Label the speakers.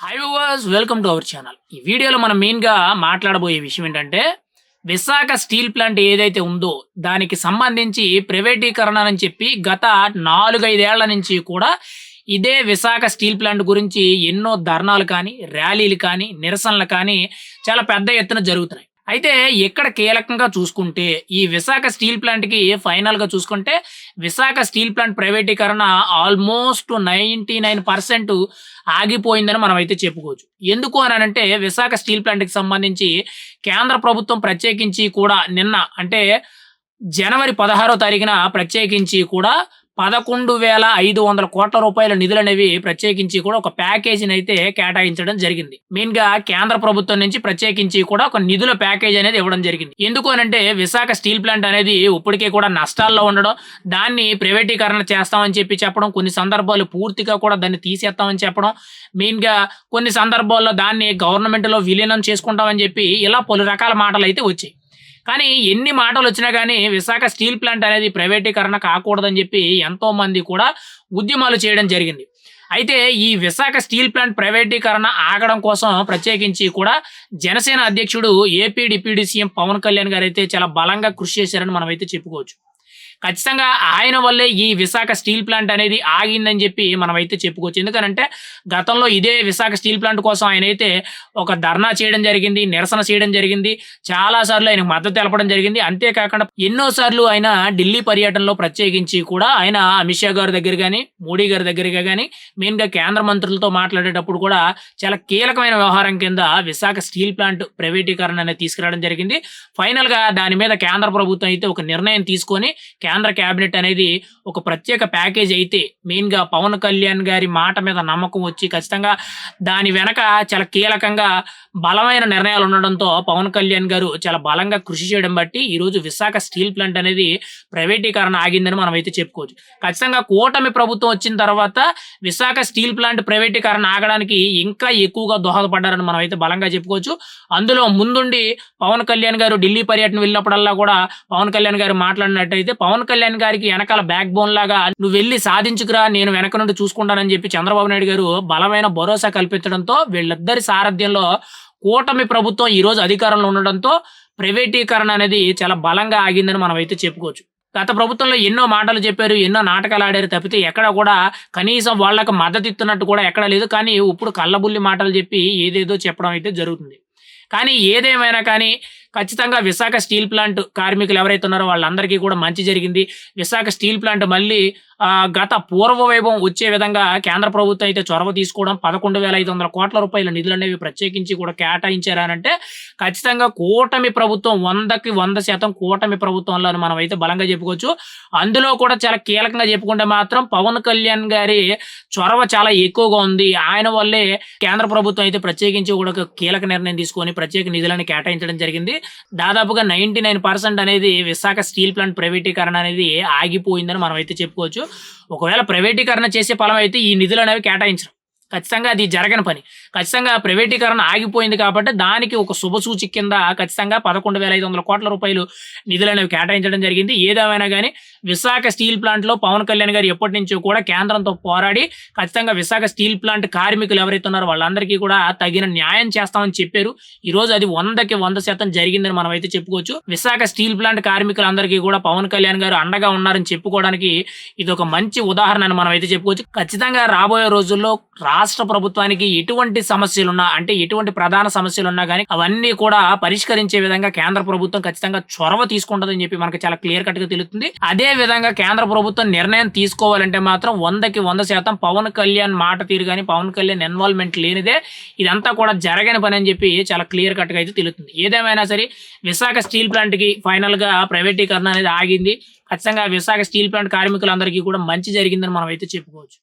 Speaker 1: Hi viewers welcome to our channel ఈ వీడియోలో మనం మెయిన్గా మాట్లాడబోయే విషయం ఏంటంటే విశాఖ స్టీల్ ప్లాంట్ ఏదైతే ఉందో దానికి సంబంధించి ప్రైవేటీకరణ అని చెప్పి గత నాలుగైదేళ్ళ నుంచి కూడా ఇదే విశాఖ స్టీల్ ప్లాంట్ గురించి ఎన్నో ధర్నాలు కానీ ర్యాలీలు కానీ నిరసనలు కానీ చాలా పెద్ద ఎత్తున జరుగుతున్నాయి. అయితే ఇక్కడ కీలకంగా చూసుకుంటే ఈ విశాఖ స్టీల్ ప్లాంట్కి ఫైనల్గా చూసుకుంటే విశాఖ స్టీల్ ప్లాంట్ ప్రైవేటీకరణ ఆల్మోస్ట్ నైంటీ నైన్ పర్సెంట్ ఆగిపోయిందని మనం అయితే చెప్పుకోవచ్చు. ఎందుకు అని అంటే విశాఖ స్టీల్ ప్లాంట్కి సంబంధించి కేంద్ర ప్రభుత్వం ప్రత్యేకించి కూడా నిన్న అంటే జనవరి పదహారో తారీఖున ప్రత్యేకించి కూడా పదకొండు వేల ఐదు వందల కోట్ల రూపాయల నిధులు అనేవి ప్రత్యేకించి కూడా ఒక ప్యాకేజీని అయితే కేటాయించడం జరిగింది. మెయిన్గా కేంద్ర ప్రభుత్వం నుంచి ప్రత్యేకించి కూడా ఒక నిధుల ప్యాకేజ్ అనేది ఇవ్వడం జరిగింది. ఎందుకు అనంటే విశాఖ స్టీల్ ప్లాంట్ అనేది ఇప్పటికే కూడా నష్టాల్లో ఉండడం దాన్ని ప్రైవేటీకరణ చేస్తామని చెప్పి చెప్పడం కొన్ని సందర్భాలు పూర్తిగా కూడా దాన్ని తీసేస్తామని చెప్పడం మెయిన్గా కొన్ని సందర్భాల్లో దాన్ని గవర్నమెంట్లో విలీనం చేసుకుంటామని చెప్పి ఇలా పలు రకాల మాటలు అయితే వచ్చాయి. కానీ ఎన్ని మాటలు వచ్చినా కానీ విశాఖ స్టీల్ ప్లాంట్ అనేది ప్రైవేటీకరణ కాకూడదని చెప్పి ఎంతో మంది కూడా ఉద్యమాలు చేయడం జరిగింది. అయితే ఈ విశాఖ స్టీల్ ప్లాంట్ ప్రైవేటీకరణ ఆగడం కోసం ప్రత్యేకించి కూడా జనసేన అధ్యక్షుడు AP deputy CM Pawan Kalyan గారు అయితే చాలా బలంగా కృషి చేశారని మనం అయితే చెప్పుకోవచ్చు. ఖచ్చితంగా ఆయన వల్లే ఈ విశాఖ స్టీల్ ప్లాంట్ అనేది ఆగిందని చెప్పి మనమైతే చెప్పుకోవచ్చు. ఎందుకంటే గతంలో ఇదే విశాఖ స్టీల్ ప్లాంట్ కోసం ఆయన అయితే ఒక ధర్నా చేయడం జరిగింది నిరసన చేయడం జరిగింది. చాలా సార్లు ఆయనకు మద్దతు తెలపడం జరిగింది. అంతేకాకుండా ఎన్నో సార్లు ఆయన ఢిల్లీ పర్యటనలో ప్రత్యేకించి కూడా ఆయన అమిత్ షా గారి దగ్గర కానీ మోడీ గారి దగ్గరగా కానీ మెయిన్గా కేంద్ర మంత్రులతో మాట్లాడేటప్పుడు కూడా చాలా కీలకమైన వ్యవహారం కింద విశాఖ స్టీల్ ప్లాంట్ ప్రైవేటీకరణ అనేది తీసుకురావడం జరిగింది. ఫైనల్గా దాని మీద కేంద్ర ప్రభుత్వం అయితే ఒక నిర్ణయం తీసుకొని కేంద్ర కేబినెట్ అనేది ఒక ప్రత్యేక ప్యాకేజ్ అయితే మెయిన్గా పవన్ కళ్యాణ్ గారి మాట మీద నమ్మకం వచ్చి ఖచ్చితంగా దాని వెనక చాలా కీలకంగా బలమైన నిర్ణయాలు ఉండడంతో పవన్ కళ్యాణ్ గారు చాలా బలంగా కృషి చేయడం బట్టి ఈరోజు విశాఖ స్టీల్ ప్లాంట్ అనేది ప్రైవేటీకరణ ఆగిందని మనం అయితే చెప్పుకోవచ్చు. ఖచ్చితంగా కూటమి ప్రభుత్వం వచ్చిన తర్వాత విశాఖ స్టీల్ ప్లాంట్ ప్రైవేటీకరణ ఆగడానికి ఇంకా ఎక్కువగా దోహదపడ్డారని మనం అయితే బలంగా చెప్పుకోవచ్చు. అందులో ముందుండి పవన్ కళ్యాణ్ గారు ఢిల్లీ పర్యటన వెళ్ళినప్పుడల్లా కూడా పవన్ కళ్యాణ్ గారు మాట్లాడినట్టయితే పవన్ కళ్యాణ్ గారికి వెనకాల బ్యాక్ బోన్ లాగా నువ్వు వెళ్ళి సాధించుకురా నేను వెనక నుండి చూసుకుంటానని చెప్పి చంద్రబాబు నాయుడు గారు బలమైన భరోసా కల్పించడంతో వీళ్ళిద్దరి సారథ్యంలో కూటమి ప్రభుత్వం ఈ రోజు అధికారంలో ఉండడంతో ప్రైవేటీకరణ అనేది చాలా బలంగా ఆగిందని మనం అయితే చెప్పుకోవచ్చు. గత ప్రభుత్వంలో ఎన్నో మాటలు చెప్పారు ఎన్నో నాటకాలు ఆడారు తప్పితే ఎక్కడ కూడా కనీసం వాళ్ళకి మద్దతు ఇస్తున్నట్టు కూడా ఎక్కడ లేదు. కానీ ఇప్పుడు కళ్ళబుల్లి మాటలు చెప్పి ఏదేదో చెప్పడం అయితే జరుగుతుంది. కానీ ఏదేమైనా కానీ ఖచ్చితంగా విశాఖ స్టీల్ ప్లాంట్ కార్మికులు ఎవరైతే ఉన్నారో వాళ్ళందరికీ కూడా మంచి జరిగింది. విశాఖ స్టీల్ ప్లాంట్ మళ్ళీ గత పూర్వ వైభవం వచ్చే విధంగా కేంద్ర ప్రభుత్వం అయితే చొరవ తీసుకోవడం పదకొండు వేల ఐదు వందల కోట్ల రూపాయల నిధులు అనేవి ప్రత్యేకించి కూడా కేటాయించారనంటే ఖచ్చితంగా కూటమి ప్రభుత్వం వందకి వంద శాతం కూటమి ప్రభుత్వంలో అని మనం అయితే బలంగా చెప్పుకోవచ్చు. అందులో కూడా చాలా కీలకంగా చెప్పుకుంటే మాత్రం పవన్ కళ్యాణ్ గారి చొరవ చాలా ఎక్కువగా ఉంది. ఆయన వల్లే కేంద్ర ప్రభుత్వం అయితే ప్రత్యేకించి కూడా కీలక నిర్ణయం తీసుకొని ప్రత్యేక నిధులను కేటాయించడం జరిగింది. దాదాపుగా నైంటీ నైన్ పర్సెంట్ అనేది విశాఖ స్టీల్ ప్లాంట్ ప్రైవేటీకరణ అనేది ఆగిపోయిందని మనం అయితే చెప్పుకోవచ్చు. ఒకవేళ ప్రైవేటీకరణ చేసే ఫలం అయితే ఈ నిధులు అనేవి కేటాయించడం ఖచ్చితంగా అది జరగని పని. ఖచ్చితంగా ప్రైవేటీకరణ ఆగిపోయింది కాబట్టి దానికి ఒక శుభ సూచి కింద ఖచ్చితంగా పదకొండు వేల ఐదు వందల కోట్ల రూపాయలు నిధులు అనేవి కేటాయించడం జరిగింది. ఏదేమైనా కానీ విశాఖ స్టీల్ ప్లాంట్లో పవన్ కళ్యాణ్ గారు ఎప్పటి నుంచో కూడా కేంద్రంతో పోరాడి ఖచ్చితంగా విశాఖ స్టీల్ ప్లాంట్ కార్మికులు ఎవరైతే ఉన్నారో వాళ్ళందరికీ కూడా తగిన న్యాయం చేస్తామని చెప్పారు. ఈ రోజు అది వందకి వంద శాతం జరిగిందని మనం అయితే చెప్పుకోవచ్చు. విశాఖ స్టీల్ ప్లాంట్ కార్మికులందరికీ కూడా పవన్ కళ్యాణ్ గారు అండగా ఉన్నారని చెప్పుకోవడానికి ఇది ఒక మంచి ఉదాహరణ అని మనం అయితే చెప్పుకోవచ్చు. ఖచ్చితంగా రాబోయే రోజుల్లో రాష్ట్ర ప్రభుత్వానికి ఎటువంటి సమస్యలు ఉన్నా అంటే ఎటువంటి ప్రధాన సమస్యలు ఉన్నా కానీ అవన్నీ కూడా పరిష్కరించే విధంగా కేంద్ర ప్రభుత్వం ఖచ్చితంగా చొరవ తీసుకుంటుందని చెప్పి మనకి చాలా క్లియర్ కట్గా తెలుస్తుంది. అదే విధంగా కేంద్ర ప్రభుత్వం నిర్ణయం తీసుకోవాలంటే మాత్రం వందకి వంద శాతం పవన్ కళ్యాణ్ మాట తీరు కానీ పవన్ కళ్యాణ్ ఇన్వాల్వ్మెంట్ లేనిదే ఇదంతా కూడా జరగని పని అని చెప్పి చాలా క్లియర్ కట్గా అయితే తెలుస్తుంది. ఏదేమైనా సరే విశాఖ స్టీల్ ప్లాంట్కి ఫైనల్గా ప్రైవేటీకరణ అనేది ఆగింది. ఖచ్చితంగా విశాఖ స్టీల్ ప్లాంట్ కార్మికులందరికీ కూడా మంచి జరిగిందని మనం అయితే చెప్పుకోవచ్చు.